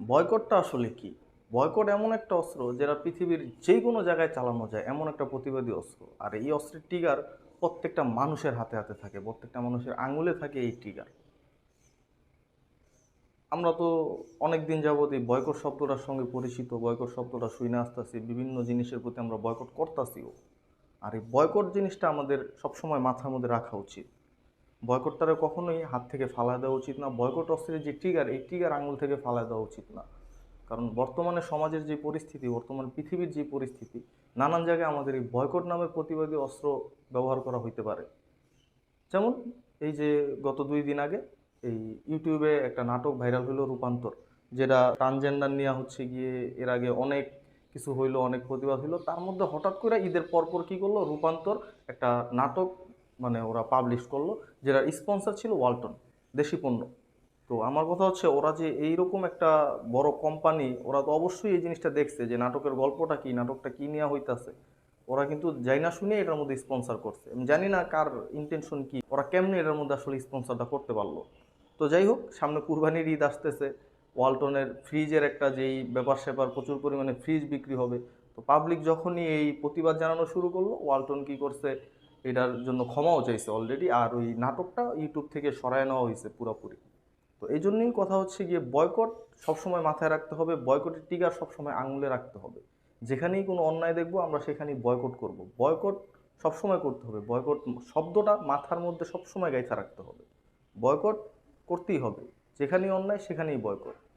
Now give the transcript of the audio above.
বয়কটটা আসলে কি? বয়কট এমন একটা অস্ত্র যেটা পৃথিবীর যে কোনো জায়গায় চালানো যায়, এমন একটা প্রতিবাদী অস্ত্র। আর এই অস্ত্রের ট্রিগার প্রত্যেকটা মানুষের হাতে হাতে থাকে, প্রত্যেকটা মানুষের আঙুলে থাকে এই ট্রিগার আমরা তো অনেক দিন যাবত এই বয়কট শব্দটার সঙ্গে পরিচিত, বয়কট শব্দটা শুনে আসতেছি, বিভিন্ন জিনিসের প্রতি আমরা বয়কট করতেছিও। আর এই বয়কট জিনিসটা আমাদের সবসময় মাথার মধ্যে রাখা উচিত। বয়কটটারে কখনোই হাত থেকে ফালা দেওয়া উচিত না। বয়কট অস্ত্রের যে ট্রিগার এই ট্রিগার আঙুল থেকে ফালা দেওয়া উচিত না। কারণ বর্তমানে সমাজের যে পরিস্থিতি, বর্তমান পৃথিবীর যে পরিস্থিতি, নানান জায়গায় আমাদের এই বয়কট নামের প্রতিবাদী অস্ত্র ব্যবহার করা হইতে পারে। যেমন এই যে গত দুই দিন আগে এই ইউটিউবে একটা নাটক ভাইরাল হলো রূপান্তর, যেটা ট্রান্সজেন্ডার নিয়ে হচ্ছে গিয়ে এর আগে অনেক কিছু হইল, অনেক প্রতিবাদ হইল। তার মধ্যে হঠাৎ করে ঈদের পরপর কী করল? রূপান্তর একটা নাটক মানে ওরা পাবলিশ করল, যেটা স্পন্সর ছিল ওয়ালটন দেশি পণ্য। তো আমার কথা হচ্ছে, ওরা যে এইরকম একটা বড় কোম্পানি ওরা তো অবশ্যই এই জিনিসটা দেখছে যে নাটকের গল্পটা কি, নাটকটা কি নেওয়া হইতাছে। ওরা কিন্তু যাই না শুনে এটার মধ্যে স্পন্সর করছে। আমি জানি না কার ইন্টেনশন কি, ওরা কেমনে এটার মধ্যে আসলে স্পন্সরটা করতে পারল। তো যাই হোক, সামনে কুরবানির ঈদ আসতেছে ওয়ালটনের ফ্রিজের একটা যেই ব্যাপার স্যাপার প্রচুর পরিমাণে ফ্রিজ বিক্রি হবে। তো পাবলিক যখনই এই প্রতিবাদ জানানো শুরু করল ওয়ালটন কি করছে এটার জন্য ক্ষমাও চাইছে অলরেডি আর ওই নাটকটা ইউটিউব থেকে সরায় নেওয়া হয়েছে পুরোপুরি। তো এই জন্যই কথা হচ্ছে গিয়ে বয়কট সবসময় মাথায় রাখতে হবে বয়কটের টিকার সবসময় আঙুলে রাখতে হবে। যেখানেই কোনো অন্যায় দেখব, আমরা সেখানেই বয়কট করব। বয়কট সবসময় করতে হবে। বয়কট শব্দটা মাথার মধ্যে সবসময় গাইথা রাখতে হবে। বয়কট করতেই হবে। যেখানেই অন্যায়, সেখানেই বয়কট